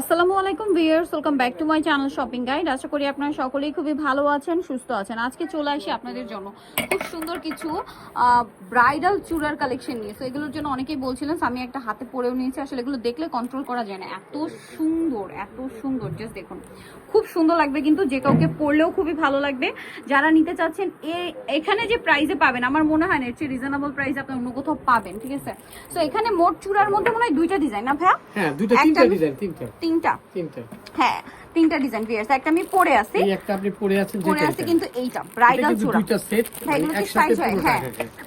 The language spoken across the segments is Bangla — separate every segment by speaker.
Speaker 1: আসসালামু আলাইকুম viewers welcome back to my channel shopping guide. আশা করি আপনারা সকলেই খুবই ভালো আছেন সুস্থ আছেন। আজকে চলে আসি আপনাদের জন্য খুব সুন্দর কিছু ব্রাইডাল চূড়ার কালেকশন নিয়ে। সো এগুলোর জন্য অনেকেই বলছিলেন আমি একটা হাতে পরেও নিয়েছি। আসলে এগুলো দেখলে কন্ট্রোল করা যায় না। এত সুন্দর এত সুন্দর জাস্ট দেখুন। খুব সুন্দর লাগবে কিন্তু যে কাউকে পরলেও খুবই ভালো লাগবে। যারা নিতে চাচ্ছেন এ এখানে যে প্রাইসে পাবেন আমার মনে হয় না এর চেয়ে রিজনেবল প্রাইসে আপনি অন্য কোথাও পাবেন ঠিক আছে? সো এখানে মোট চূড়ার মধ্যে মনে হয় দুইটা ডিজাইন না ভাইয়া?
Speaker 2: হ্যাঁ
Speaker 1: একটা
Speaker 2: তিনটা ডিজাইন তিনটা।
Speaker 1: তিনটা।
Speaker 2: তিনটা।
Speaker 1: হ্যাঁ তিনটা ডিজাইন ভিয়ার্স একটা আমি পরে আছি।
Speaker 2: এই একটা আপনি পরে আছেন
Speaker 1: পরে আছে কিন্তু এইটা ব্রাইডাল চূড়া।
Speaker 2: দুইটা সেট
Speaker 1: হ্যাঁ কি
Speaker 2: একসাথে
Speaker 1: সাইজ হয় হ্যাঁ।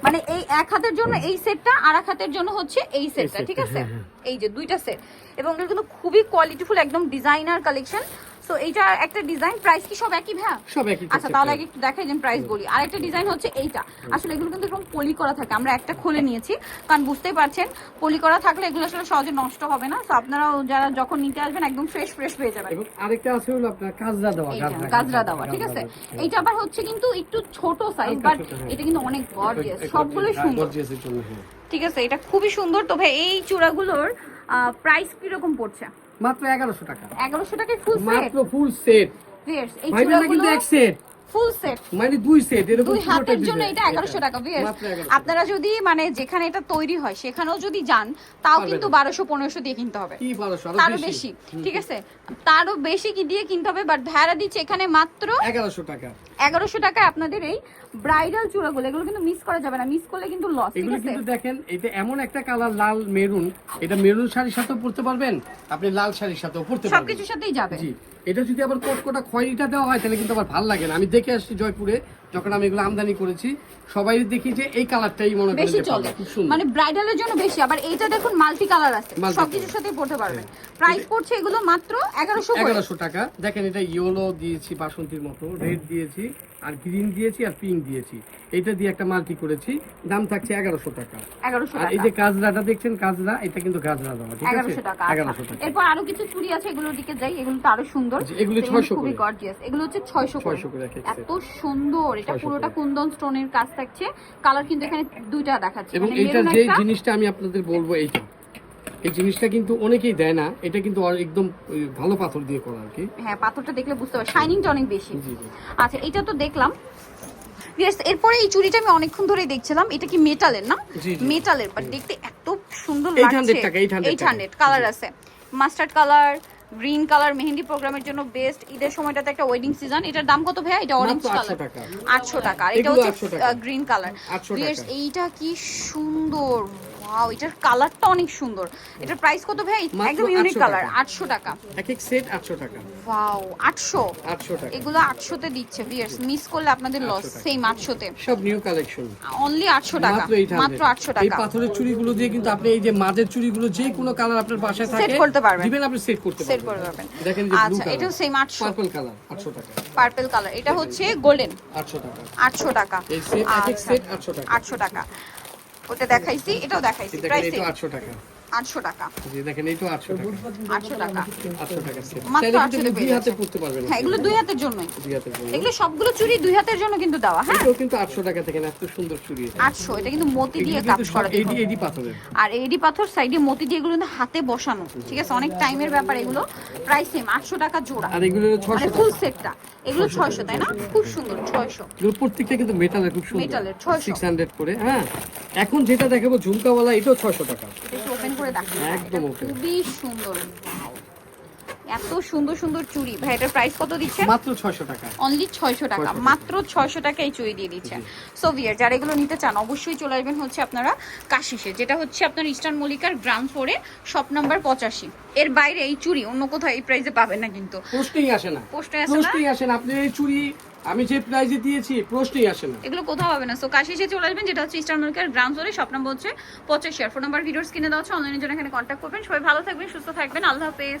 Speaker 1: মানে এই এক হাতের জন্য এই সেটটা আর এক হাতের জন্য হচ্ছে এই সেটটা
Speaker 2: সেটটা,
Speaker 1: ঠিক আছে?
Speaker 2: হ্যাঁ, হ্যাঁ।
Speaker 1: এই যে দুইটা সেট এবং এগুলো কিন্তু খুবই কোয়ালিটিফুল একদম ডিজাইনার কালেকশন সো এইটা একটা ডিজাইন প্রাইস কি সব একই ভাইয়া?
Speaker 2: সব একই
Speaker 1: আচ্ছা তাহলে আগে একটু দেখাই দেন প্রাইস বলি। আর একটা ডিজাইন হচ্ছে এইটা। আসলে এগুলো কিন্তু এরকম পলি করা থাকে আমরা একটা খুলে নিয়েছি। কারণ বুঝতেই পারছেন পলি করা থাকলে এগুলো আসলে সহজে নষ্ট হবে না। তো আপনারাও যারা যখন নিতে আসবেন একদম ফ্রেশ ফ্রেশ পেয়ে যাবেন।
Speaker 2: এবং আরেকটা আছে হলো আপনার কাজরা দেওয়া
Speaker 1: গাজরা দেওয়া ঠিক আছে? এইটা আবার হচ্ছে কিন্তু একটু ছোট সাইজ বাট
Speaker 2: হ্যাঁ।
Speaker 1: এটা কিন্তু অনেক গর্জিয়াস সবগুলোই সুন্দর।
Speaker 2: হ্যাঁ।
Speaker 1: ঠিক আছে এটা খুবই সুন্দর। তো ভাই এই চূড়াগুলোর প্রাইস কীরকম পড়ছে?
Speaker 2: মাত্র এগারোশো টাকা।
Speaker 1: এগারোশো টাকায় ফুল সেট
Speaker 2: মাত্র ফুল সেট
Speaker 1: এই
Speaker 2: ভাইবেন কিন্তু এক সেট
Speaker 1: ফুল সেট
Speaker 2: মানে দুই সেট এরকম
Speaker 1: দুই হাতের জন্য এটা এগারোশো টাকা viewers।
Speaker 2: মাত্র 1100
Speaker 1: আপনারা যদি মানে যেখানে এটা তৈরি হয় সেখানেও যদি যান তাও কিন্তু
Speaker 2: না।
Speaker 1: বারোশো পনেরোশো দিয়ে কিনতে হবে।
Speaker 2: কি বারোশো?
Speaker 1: তারও
Speaker 2: আরও
Speaker 1: বেশি
Speaker 2: বেশি
Speaker 1: ঠিক আছে? তারও বেশি কি দিয়ে কিনতে হবে? বাট ভেড়া দিচ্ছে এখানে মাত্র
Speaker 2: এগারোশো টাকা।
Speaker 1: এগারোশো টাকায় আপনাদের এই ব্রাইডাল চূড়াগুলো এগুলো কিন্তু মিস করা যাবে না মিস করলে কিন্তু লস
Speaker 2: এগুলো কিন্তু দেখেন এটা এমন একটা কালার লাল মেরুন এটা মেরুন শাড়ির সাথেও পরতে পারবেন আপনি লাল শাড়ির সাথেও পরতে পারবেন।
Speaker 1: সবকিছুর সাথেই যাবে।
Speaker 2: জি এটা যদি আবার কোটকোটা খয়েরিটা দেওয়া হয় তাহলে কিন্তু আমার ভালো লাগে না। আমি দেখে আসছি জয়পুরে যখন আমি এগুলো আমদানি করেছি সবাই দেখি যে এই কালারটাই মনে হয়
Speaker 1: বেশি চলে। মানে ব্রাইডালের জন্য বেশি আবার এইটা দেখুন মাল্টি কালার আছে। সবকিছুর সাথে পড়তে পারবেন। প্রাইস পড়ছে এগুলো মাত্র এগারোশো
Speaker 2: এগারোশো টাকা। দেখেন এটা ইয়েলো দিয়েছি বাসন্তীর মতো রেড দিয়েছি। আর গ্রিন দিয়েছি আর পিঙ্ক দিয়েছি। এটা দিয়ে একটা মাল্টি করেছি। দাম থাকছে এগারোশো টাকা। আর এই যে কাজরাটা দেখছেন কাজরা এটা কিন্তু গাজরা দেওয়া ঠিক আছে?
Speaker 1: এগারোশো টাকা
Speaker 2: এগারোশো
Speaker 1: আচ্ছা।
Speaker 2: টাকা।
Speaker 1: এরপর আরও কিছু চুড়ি আছে এগুলোর দিকে যাই এগুলো তো আরও সুন্দর।
Speaker 2: এগুলো
Speaker 1: তো
Speaker 2: 600
Speaker 1: খুবই। গর্জিয়াস এগুলো হচ্ছে ছয়শো
Speaker 2: 600 করে।
Speaker 1: এত সুন্দর এটা পুরোটা। কুন্দন স্টোনের কাজ থাকছে। কালার কিন্তু এখানে দুইটা দেখাচ্ছে।
Speaker 2: এবং
Speaker 1: মানে মেরুন
Speaker 2: যে জিনিসটা আমি আপনাদের বলব এইটা। এই জিনিসটা কিন্তু অনেকেই দেয় না। এটা কিন্তু একদম ভালো পাথর দিয়ে করা আর কি।
Speaker 1: হ্যাঁ পাথরটা দেখলে বুঝতে পারবে শাইনিংটা অনেক বেশি। আচ্ছা এটা তো দেখলাম। এরপরে এই চুড়িটা আমি অনেকক্ষণ ধরেই দেখছিলাম। এটা কি মেটালের না। মেটালের বাট দেখতে এত সুন্দর
Speaker 2: 800
Speaker 1: লাগছে।
Speaker 2: টাকা, 800
Speaker 1: কালার আছে। Mustard colour green colour mehndi প্রোগ্রামের জন্য বেস্ট ঈদের সময়টাতে একটা ওয়েডিং সিজন এটার দাম কত ভাইয়া? এটা অরেঞ্জ
Speaker 2: মাত্র 800
Speaker 1: কালার
Speaker 2: টাকা।
Speaker 1: টাকা। আর এটা হচ্ছে
Speaker 2: 800
Speaker 1: গ্রিন কালার এইটা কি সুন্দর। ওয়াও এটার কালারটা অনেক সুন্দর। এটার প্রাইস কত ভাই একদম ইউনিক কালার
Speaker 2: টাকা।
Speaker 1: আটশো টাকা।
Speaker 2: এক এক সেট আটশো টাকা।
Speaker 1: ওয়াও আটশো?
Speaker 2: আটশো টাকা।
Speaker 1: এগুলো আটশোতে দিচ্ছে ভিয়ার্স মিস করলে আপনাদের লস
Speaker 2: 800 টাকা।
Speaker 1: সেম আটশোতে।
Speaker 2: সব নিউ কালেকশন
Speaker 1: অনলি আটশো টাকা
Speaker 2: মাত্র 800
Speaker 1: মাত্র আটশো
Speaker 2: এই পাথরের চুড়িগুলো দিয়ে কিন্তু আপনি এই যে মাঝের চুড়িগুলো যে কোনো কালার আপনার বাসায় থাকে
Speaker 1: করতে পারবেন।
Speaker 2: দিবেন আপনি সেট করতে
Speaker 1: সেট
Speaker 2: পারবেন।
Speaker 1: করে পারবেন।
Speaker 2: দেখেন যে
Speaker 1: আচ্ছা এটাও সেম আটশো।
Speaker 2: পার্পল কালার আটশো টাকা।
Speaker 1: পার্পল কালার এটা হচ্ছে গোল্ডেন
Speaker 2: আটশো টাকা।
Speaker 1: আটশো টাকা।
Speaker 2: এই সেট এক এক
Speaker 1: আচ্ছা,
Speaker 2: সেট আটশো টাকা।
Speaker 1: আটশো টাকা। ওটা দেখাইছি এটাও দেখাইছি প্রাইস।
Speaker 2: এই তো আটশো টাকা।
Speaker 1: আটশো টাকা।
Speaker 2: জি দেখেন এই তো আটশো টাকা।
Speaker 1: আটশো টাকা।
Speaker 2: আটশো টাকা সেট
Speaker 1: মাত্র
Speaker 2: চাইলে
Speaker 1: 800
Speaker 2: দুই হাতে। পড়তে পারবেন
Speaker 1: হ্যাঁ এগুলো দুই হাতের জন্যই।
Speaker 2: দুই হাতের জন্য।
Speaker 1: এগুলো সবগুলো চুড়ি দুই হাতের জন্য কিন্তু দেওয়া হ্যাঁ?
Speaker 2: এটাও কিন্তু আটশো টাকা থেকে এত সুন্দর চুড়ি।
Speaker 1: আটশো এটা কিন্তু মতি দিয়ে কাজ করা
Speaker 2: এডি এডি পাথরের।
Speaker 1: আর এডি পাথর সাইডে মতি দিয়ে এগুলো কিন্তু হাতে বসানো। ঠিক আছে অনেক টাইমের ব্যাপার এগুলো। প্রাইস সেম আটশো টাকা জোড়া।
Speaker 2: আর এগুলো ছশো
Speaker 1: ফুল সেটটা এগুলো ছয়শো তাই না? খুব সুন্দর ছয়শো।
Speaker 2: এগুলো প্রত্যেকটা কিন্তু মেটালের খুব সুন্দর।
Speaker 1: মেটালের, 600
Speaker 2: সিক্স হান্ড্রেড করে হ্যাঁ? এখন যেটা দেখাবো ঝুমকাওয়ালা এটাও ছশো টাকা।
Speaker 1: করে
Speaker 2: একদম
Speaker 1: খুবই সুন্দর। এত সুন্দর সুন্দর চুড়ি। ভাই এটার প্রাইস কত দিচ্ছেন?
Speaker 2: মাত্র ছশো টাকা।
Speaker 1: অনলি ছয়শো টাকা।
Speaker 2: 600 টাকা।
Speaker 1: মাত্র ছয়শো টাকায় চুড়ি দিয়ে দিচ্ছেন। সোভিয়ার যারা এগুলো নিতে চান অবশ্যই চলে আসবেন হচ্ছে আপনারা কাশিসে যেটা হচ্ছে আপনার ইস্টার্ন মল্লিকার গ্রাউন্ড ফ্লোরে শপ নাম্বার পঁচাশি। এর বাইরে এই চুড়ি অন্য কোথাও এই প্রাইসে পাবেন না কিন্তু।
Speaker 2: আসে না।
Speaker 1: পোস্টে আসে না?
Speaker 2: প্রশ্নই আসে না। আপনি এই চুড়ি আমি যে প্রাইজে দিয়েছি প্রশ্নই আসে না।
Speaker 1: এগুলো কোথাও হবে না। সো কাশি এসে চলে আসবেন, যেটা হচ্ছে ইস্টার্ন মার্কেট গ্রাম ফ্লোরে শপ নাম্বার হচ্ছে পঁচাশি। ফোন নাম্বার ভিডিওস কিনে দেওয়া হচ্ছে অনলাইনের জন্য এখানে কন্ট্যাক্ট করবেন। সবাই ভালো থাকবেন, সুস্থ থাকবেন। আল্লাহ হাফেজ।